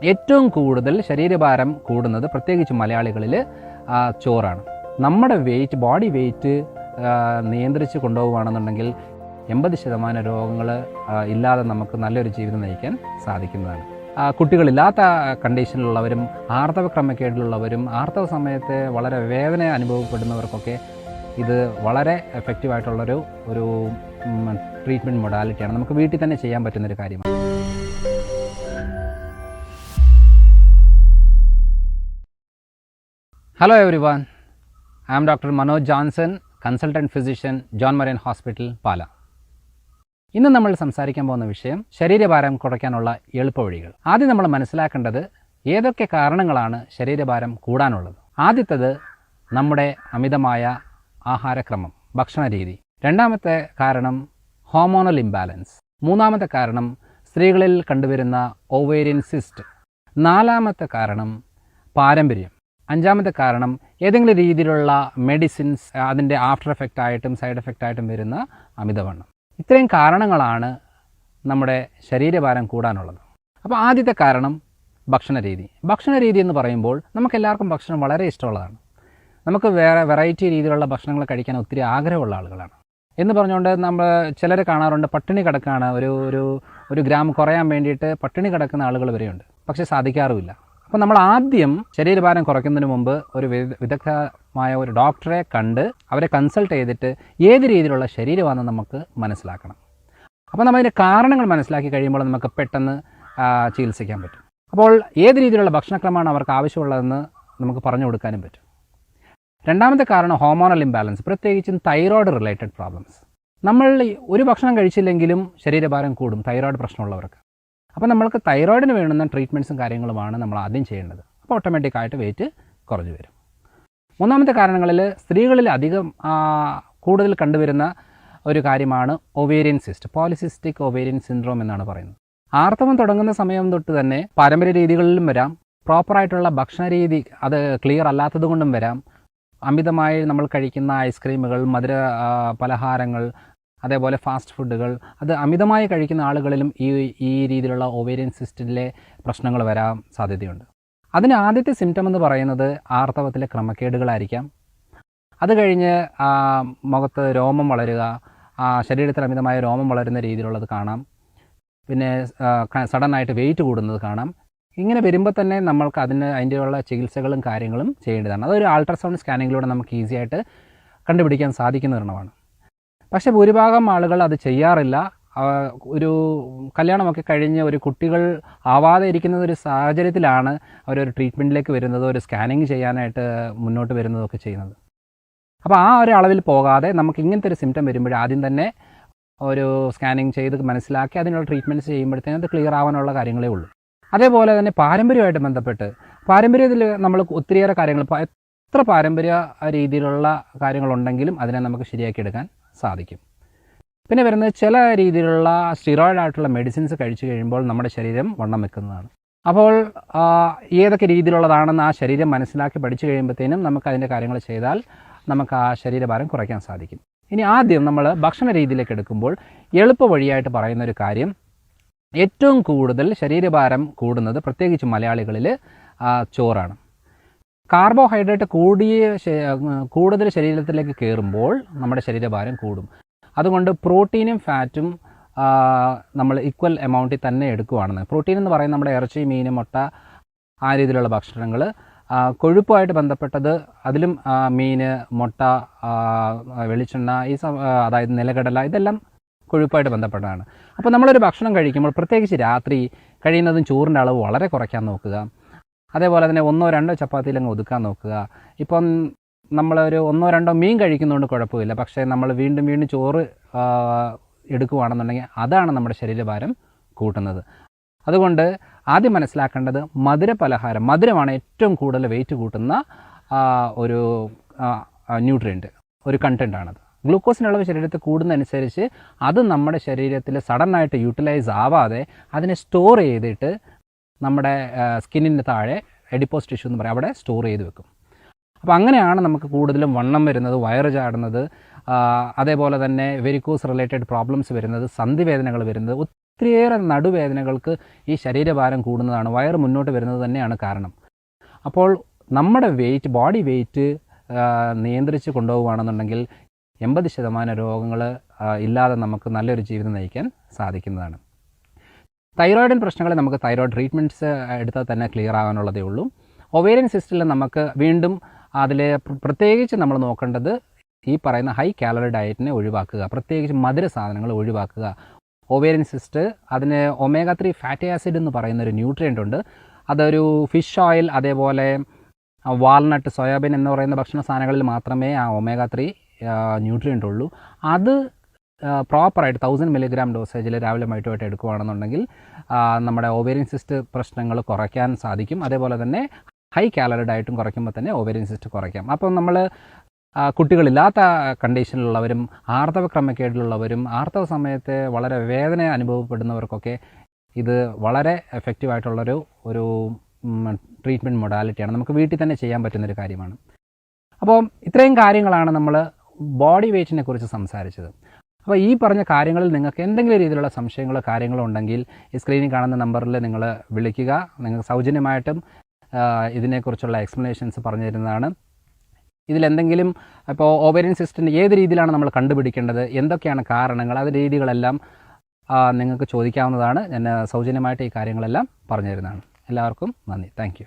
ഏറ്റവും കൂടുതൽ ശരീരഭാരം കൂടുന്നത് പ്രത്യേകിച്ച് മലയാളികളിൽ ചോറാണ്. നമ്മുടെ വെയിറ്റ് ബോഡി വെയിറ്റ് നിയന്ത്രിച്ച് കൊണ്ടുപോവുകയാണെന്നുണ്ടെങ്കിൽ എൺപത് ശതമാനം രോഗങ്ങൾ ഇല്ലാതെ നമുക്ക് നല്ലൊരു ജീവിതം നയിക്കാൻ സാധിക്കുന്നതാണ്. കുട്ടികളില്ലാത്ത കണ്ടീഷനിലുള്ളവരും ആർത്തവ ക്രമക്കേടിലുള്ളവരും ആർത്തവ സമയത്ത് വളരെ വേദന അനുഭവപ്പെടുന്നവർക്കൊക്കെ ഇത് വളരെ എഫക്റ്റീവായിട്ടുള്ളൊരു ഒരു ട്രീറ്റ്മെന്റ് മൊഡാലിറ്റിയാണ് നമുക്ക് വീട്ടിൽ തന്നെ ചെയ്യാൻ പറ്റുന്നൊരു കാര്യമാണ്. Every one I am doctor Manoj Johnson consultant physician John Marine hospital Pala ഇന്ന് നമ്മൾ സംസാരിക്കാൻ പോകുന്ന വിഷയം ശരീരഭാരം കുറയ്ക്കാനുള്ള എളുപ്പവഴികൾ. ആദ്യം നമ്മൾ മനസ്സിലാക്കേണ്ടത് ഏതൊക്കെ കാരണങ്ങളാണ് ശരീരഭാരം കൂടാനുള്ളത്. ആദ്യത്തത് നമ്മുടെ അമിതമായ ആഹാരക്രമം ഭക്ഷണ രീതി രണ്ടാമത്തെ കാരണം ഹോമോണൽ ഇംബാലൻസ് മൂന്നാമത്തെ കാരണം സ്ത്രീകളിൽ കണ്ടുവരുന്ന ഓവേരിയൻ സിസ്റ്റ് നാലാമത്തെ കാരണം പാരമ്പര്യം. അഞ്ചാമത്തെ കാരണം ഏതെങ്കിലും രീതിയിലുള്ള മെഡിസിൻസ് അതിന്റെ ആഫ്റ്റർ എഫക്റ്റ് ആയിട്ടും സൈഡ് എഫക്റ്റ് ആയിട്ടും വരുന്ന അമിതവണ്ണം. ഇത്രയും കാരണങ്ങളാണ് നമ്മുടെ ശരീരഭാരം കൂടാനുള്ളത്. അപ്പോൾ ആദ്യത്തെ കാരണം ഭക്ഷണ രീതി ഭക്ഷണ രീതി എന്ന് പറയുമ്പോൾ നമുക്ക് എല്ലാവർക്കും ഭക്ഷണം വളരെ ഇഷ്ടമുള്ളതാണ്. നമുക്ക് വേറെ വെറൈറ്റി രീതിയിലുള്ള ഭക്ഷണങ്ങൾ കഴിക്കാൻ ഒത്തിരി ആഗ്രഹമുള്ള ആളുകളാണ്. എന്ന് പറഞ്ഞുകൊണ്ട് നമ്മൾ ചിലർ കാണാറുണ്ട് പട്ടിണി കിടക്കുകയാണ് ഒരു ഒരു ഒരു ഗ്രാം കുറയാൻ വേണ്ടിയിട്ട് പട്ടിണി കിടക്കുന്ന ആളുകൾ വരെയുണ്ട്. പക്ഷേ സാധിക്കാറുമില്ല. അപ്പോൾ നമ്മൾ ആദ്യം ശരീരഭാരം കുറയ്ക്കുന്നതിന് മുമ്പ് ഒരു വിദ- വിദഗ്ധമായ ഒരു ഡോക്ടറെ കണ്ട് അവരെ കൺസൾട്ട് ചെയ്തിട്ട് ഏത് രീതിയിലുള്ള ശരീരമാണെന്ന് നമുക്ക് മനസ്സിലാക്കണം. അപ്പോൾ നമ്മൾ അതിന്റെ കാരണങ്ങൾ മനസ്സിലാക്കി കഴിയുമ്പോൾ നമുക്ക് പെട്ടെന്ന് ചികിത്സിക്കാൻ പറ്റും. അപ്പോൾ ഏത് രീതിയിലുള്ള ഭക്ഷണക്രമമാണ് അവർക്ക് ആവശ്യമുള്ളതെന്ന് നമുക്ക് പറഞ്ഞു കൊടുക്കാനും പറ്റും. രണ്ടാമത്തെ കാരണം ഹോമോണൽ ഇംബാലൻസ് പ്രത്യേകിച്ചും തൈറോയ്ഡ് റിലേറ്റഡ് പ്രോബ്ലംസ് നമ്മൾ ഒരു ഭക്ഷണം കഴിച്ചില്ലെങ്കിലും ശരീരഭാരം കൂടും തൈറോയ്ഡ് പ്രശ്നമുള്ളവർക്ക്. അപ്പോൾ നമ്മൾക്ക് തൈറോയിഡിന് വേണ്ടുന്ന ട്രീറ്റ്മെന്റ്സും കാര്യങ്ങളുമാണ് നമ്മൾ ആദ്യം ചെയ്യേണ്ടത്. അപ്പോൾ ഓട്ടോമാറ്റിക്കായിട്ട് വെയിറ്റ് കുറഞ്ഞു വരും. മൂന്നാമത്തെ കാരണങ്ങളിൽ സ്ത്രീകളിൽ അധികം കൂടുതൽ കണ്ടുവരുന്ന ഒരു കാര്യമാണ് ovarian cyst polycystic ovarian syndrome എന്നാണ് പറയുന്നത്. ആർത്തവം തുടങ്ങുന്ന സമയം തൊട്ട് തന്നെ പാരമ്പര്യ രീതികളിലും വരാം. പ്രോപ്പറായിട്ടുള്ള ഭക്ഷണ രീതി അത് ക്ലിയർ അല്ലാത്തത് കൊണ്ടും വരാം. അമിതമായി നമ്മൾ കഴിക്കുന്ന ഐസ്ക്രീമുകൾ മധുര പലഹാരങ്ങൾ അതേപോലെ ഫാസ്റ്റ് ഫുഡുകൾ അത് അമിതമായി കഴിക്കുന്ന ആളുകളിലും ഈ ഈ രീതിയിലുള്ള ഓവേരിയൻ സിസ്റ്റിലെ പ്രശ്നങ്ങൾ വരാൻ സാധ്യതയുണ്ട്. അതിന് ആദ്യത്തെ സിംറ്റം എന്ന് പറയുന്നത് ആർത്തവത്തിലെ ക്രമക്കേടുകളായിരിക്കാം. അത് കഴിഞ്ഞ് മുഖത്ത് രോമം വളരുക ശരീരത്തിൽ അമിതമായ രോമം വളരുന്ന രീതിയിലുള്ളത് കാണാം. പിന്നെ സഡൻ ആയിട്ട് വെയിറ്റ് കൂടുന്നത് കാണാം. ഇങ്ങനെ വരുമ്പോൾ തന്നെ നമ്മൾക്ക് അതിന് അതിന്റെയുള്ള ചികിത്സകളും കാര്യങ്ങളും ചെയ്യേണ്ടതാണ്. അതൊരു അൾട്രാസൗണ്ട് സ്കാനിങ്ങിലൂടെ നമുക്ക് ഈസി ആയിട്ട് കണ്ടുപിടിക്കാൻ സാധിക്കുന്ന ഒരെണ്ണമാണ്. പക്ഷേ ഭൂരിഭാഗം ആളുകൾ അത് ചെയ്യാറില്ല. ഒരു കല്യാണമൊക്കെ കഴിഞ്ഞ് ഒരു കുട്ടികൾ ആവാതെ ഇരിക്കുന്ന ഒരു സാഹചര്യത്തിലാണ് അവരൊരു ട്രീറ്റ്മെന്റിലേക്ക് വരുന്നത് ഒരു സ്കാനിങ് ചെയ്യാനായിട്ട് മുന്നോട്ട് വരുന്നതൊക്കെ ചെയ്യുന്നത്. അപ്പോൾ ആ ഒരു അളവിൽ പോകാതെ നമുക്ക് ഇങ്ങനത്തെ ഒരു സിംറ്റം വരുമ്പോൾ ആദ്യം തന്നെ ഒരു സ്കാനിങ് ചെയ്ത് മനസ്സിലാക്കി അതിനുള്ള ട്രീറ്റ്മെന്റ്സ് ചെയ്യുമ്പോഴത്തേനും അത് ക്ലിയർ ആവാനുള്ള കാര്യങ്ങളേ ഉള്ളൂ. അതേപോലെ തന്നെ പാരമ്പര്യമായിട്ട് ബന്ധപ്പെട്ട് പാരമ്പര്യത്തിൽ നമ്മൾ ഒത്തിരിയേറെ കാര്യങ്ങൾ എത്ര പാരമ്പര്യ രീതിയിലുള്ള കാര്യങ്ങളുണ്ടെങ്കിലും അതിനെ നമുക്ക് ശരിയാക്കിയെടുക്കാൻ സാധിക്കും. പിന്നെ വരുന്നത് ചില രീതിയിലുള്ള സ്റ്റിറോയിഡ് ആയിട്ടുള്ള മെഡിസിൻസ് കഴിച്ചു കഴിയുമ്പോൾ നമ്മുടെ ശരീരം വണ്ണം വെക്കുന്നതാണ്. അപ്പോൾ ഏതൊക്കെ രീതിയിലുള്ളതാണെന്ന് ആ ശരീരം മനസ്സിലാക്കി പഠിച്ചു കഴിയുമ്പോഴത്തേനും നമുക്ക് അതിന്റെ കാര്യങ്ങൾ ചെയ്താൽ നമുക്ക് ആ ശരീരഭാരം കുറയ്ക്കാൻ സാധിക്കും. ഇനി ആദ്യം നമ്മൾ ഭക്ഷണ രീതിയിലേക്ക് എടുക്കുമ്പോൾ എളുപ്പ വഴിയായിട്ട് പറയുന്ന ഒരു കാര്യം ഏറ്റവും കൂടുതൽ ശരീരഭാരം കൂടുന്നത് പ്രത്യേകിച്ച് മലയാളികളിൽ ചോറാണ്. കാർബോഹൈഡ്രേറ്റ് കൂടിയ കൂടുതൽ ശരീരത്തിലേക്ക് കയറുമ്പോൾ നമ്മുടെ ശരീരഭാരം കൂടും. അതുകൊണ്ട് പ്രോട്ടീനും ഫാറ്റും നമ്മൾ ഈക്വൽ എമൗണ്ടിൽ തന്നെ എടുക്കുവാണെന്ന്. പ്രോട്ടീൻ എന്ന് പറയുന്നത് നമ്മുടെ ഇറച്ചി മീൻ മുട്ട ആ രീതിയിലുള്ള ഭക്ഷണങ്ങൾ കൊഴുപ്പുമായിട്ട് ബന്ധപ്പെട്ടത് അതിലും മീൻ മുട്ട വെളിച്ചെണ്ണ ഈ അതായത് നിലകടല ഇതെല്ലാം കൊഴുപ്പായിട്ട് ബന്ധപ്പെട്ടതാണ്. അപ്പോൾ നമ്മളൊരു ഭക്ഷണം കഴിക്കുമ്പോൾ പ്രത്യേകിച്ച് രാത്രി കഴിയുന്നതും ചോറിന്റെ അളവ് വളരെ കുറയ്ക്കാൻ നോക്കുക. അതേപോലെ തന്നെ ഒന്നോ രണ്ടോ ചപ്പാത്തിയിൽ അങ്ങ് ഒതുക്കാൻ നോക്കുക. ഇപ്പം നമ്മളൊരു ഒന്നോ രണ്ടോ മീൻ കഴിക്കുന്നതുകൊണ്ട് കുഴപ്പമില്ല. പക്ഷേ നമ്മൾ വീണ്ടും വീണ്ടും ചോറ് എടുക്കുകയാണെന്നുണ്ടെങ്കിൽ അതാണ് നമ്മുടെ ശരീരഭാരം കൂട്ടുന്നത്. അതുകൊണ്ട് ആദ്യം മനസ്സിലാക്കേണ്ടത് മധുര പലഹാരം മധുരമാണ് ഏറ്റവും കൂടുതൽ വെയിറ്റ് കൂട്ടുന്ന ഒരു ന്യൂട്രിയന്റ് ഒരു കണ്ടന്റാണത് ഗ്ലൂക്കോസിന്റെ അളവ് ശരീരത്തിൽ കൂടുന്നതനുസരിച്ച് അത് നമ്മുടെ ശരീരത്തിൽ സഡനായിട്ട് യൂട്ടിലൈസ് ആവാതെ അതിനെ സ്റ്റോർ ചെയ്തിട്ട് നമ്മുടെ സ്കിന്നിന് താഴെ എഡിപ്പോസ് ടിഷ്യൂ എന്ന് പറയും. അവിടെ സ്റ്റോർ ചെയ്ത് വെക്കും. അപ്പോൾ അങ്ങനെയാണ് നമുക്ക് കൂടുതലും വണ്ണം വരുന്നത് വയറ് ചാടുന്നത് അതേപോലെ തന്നെ വെരിക്കോസ് റിലേറ്റഡ് പ്രോബ്ലംസ് വരുന്നത് സന്ധിവേദനകൾ വരുന്നത് ഒത്തിരിയേറെ നടുവേദനകൾക്ക് ഈ ശരീരഭാരം കൂടുന്നതാണ് വയറ് മുന്നോട്ട് വരുന്നത് തന്നെയാണ് കാരണം. അപ്പോൾ നമ്മുടെ വെയിറ്റ് ബോഡി വെയിറ്റ് നിയന്ത്രിച്ച് കൊണ്ടുപോകുകയാണെന്നുണ്ടെങ്കിൽ എൺപത് ശതമാനം രോഗങ്ങൾ ഇല്ലാതെ നമുക്ക് നല്ലൊരു ജീവിതം നയിക്കാൻ സാധിക്കുന്നതാണ്. തൈറോയിഡിൻ പ്രശ്നങ്ങൾ നമുക്ക് തൈറോയിഡ് ട്രീറ്റ്മെന്റ്സ് എടുത്താൽ തന്നെ ക്ലിയർ ആകാനുള്ളതേ ഉള്ളൂ. ഒവേരിയൻ സിസ്റ്റിൽ നമുക്ക് വീണ്ടും അതിൽ പ്രത്യേകിച്ച് നമ്മൾ നോക്കേണ്ടത് ഈ പറയുന്ന ഹൈ കാലറി ഡയറ്റിനെ ഒഴിവാക്കുക പ്രത്യേകിച്ച് മധുര സാധനങ്ങൾ ഒഴിവാക്കുക. ഒവേരിയൻ സിസ്റ്റ് അതിന് ഒമേഗ ത്രീ ഫാറ്റി ആസിഡ് എന്ന് പറയുന്ന ഒരു ന്യൂട്രിയന്റ് ഉണ്ട്. അതൊരു ഫിഷ് ഓയിൽ അതേപോലെ വാൾനട്ട് സോയാബീൻ എന്ന് പറയുന്ന ഭക്ഷണ സാധനങ്ങളിൽ മാത്രമേ ആ ഒമേഗ ത്രീ ന്യൂട്രിയന്റ് ഉള്ളൂ. അത് പ്രോപ്പറായിട്ട് തൗസൻഡ് മില്ലിഗ്രാം ഡോസേജിൽ രാവിലെ മൈറ്റുമായിട്ട് എടുക്കുകയാണെന്നുണ്ടെങ്കിൽ നമ്മുടെ ഓവേരിയൻ സിസ്റ്റ് പ്രശ്നങ്ങൾ കുറയ്ക്കാൻ സാധിക്കും. അതേപോലെ തന്നെ ഹൈ കാലറി ഡയറ്റും കുറയ്ക്കുമ്പോൾ തന്നെ ഓവേരിയൻ സിസ്റ്റ് കുറയ്ക്കാം. അപ്പം നമ്മൾ കുട്ടികളില്ലാത്ത കണ്ടീഷനിലുള്ളവരും ആർത്തവ ക്രമക്കേടിലുള്ളവരും ആർത്തവ സമയത്ത് വളരെ വേദന അനുഭവപ്പെടുന്നവർക്കൊക്കെ ഇത് വളരെ എഫക്റ്റീവായിട്ടുള്ളൊരു ഒരു ട്രീറ്റ്മെന്റ് മൊഡാലിറ്റിയാണ് നമുക്ക് വീട്ടിൽ തന്നെ ചെയ്യാൻ പറ്റുന്നൊരു കാര്യമാണ്. അപ്പോൾ ഇത്രയും കാര്യങ്ങളാണ് നമ്മൾ ബോഡി വെയ്റ്റിനെ കുറിച്ച് സംസാരിച്ചത്. അപ്പോൾ ഈ പറഞ്ഞ കാര്യങ്ങളിൽ നിങ്ങൾക്ക് എന്തെങ്കിലും രീതിയിലുള്ള സംശയങ്ങളോ കാര്യങ്ങളോ ഉണ്ടെങ്കിൽ ഈ സ്ക്രീനിൽ കാണുന്ന നമ്പറിൽ നിങ്ങൾ വിളിക്കുക. നിങ്ങൾക്ക് സൗജന്യമായിട്ടും ഇതിനെക്കുറിച്ചുള്ള എക്സ്പ്ലനേഷൻസ് പറഞ്ഞു തരുന്നതാണ്. ഇതിലെന്തെങ്കിലും ഇപ്പോൾ ഓവേരിയൻ സിസ്റ്റിന്റെ ഏത് രീതിയിലാണ് നമ്മൾ കണ്ടുപിടിക്കേണ്ടത്? എന്തൊക്കെയാണ് കാരണങ്ങൾ? അത് രീതികളെല്ലാം നിങ്ങൾക്ക് ചോദിക്കാവുന്നതാണ്. ഞാൻ സൗജന്യമായിട്ട് ഈ കാര്യങ്ങളെല്ലാം പറഞ്ഞു തരുന്നതാണ്. എല്ലാവർക്കും നന്ദി. താങ്ക്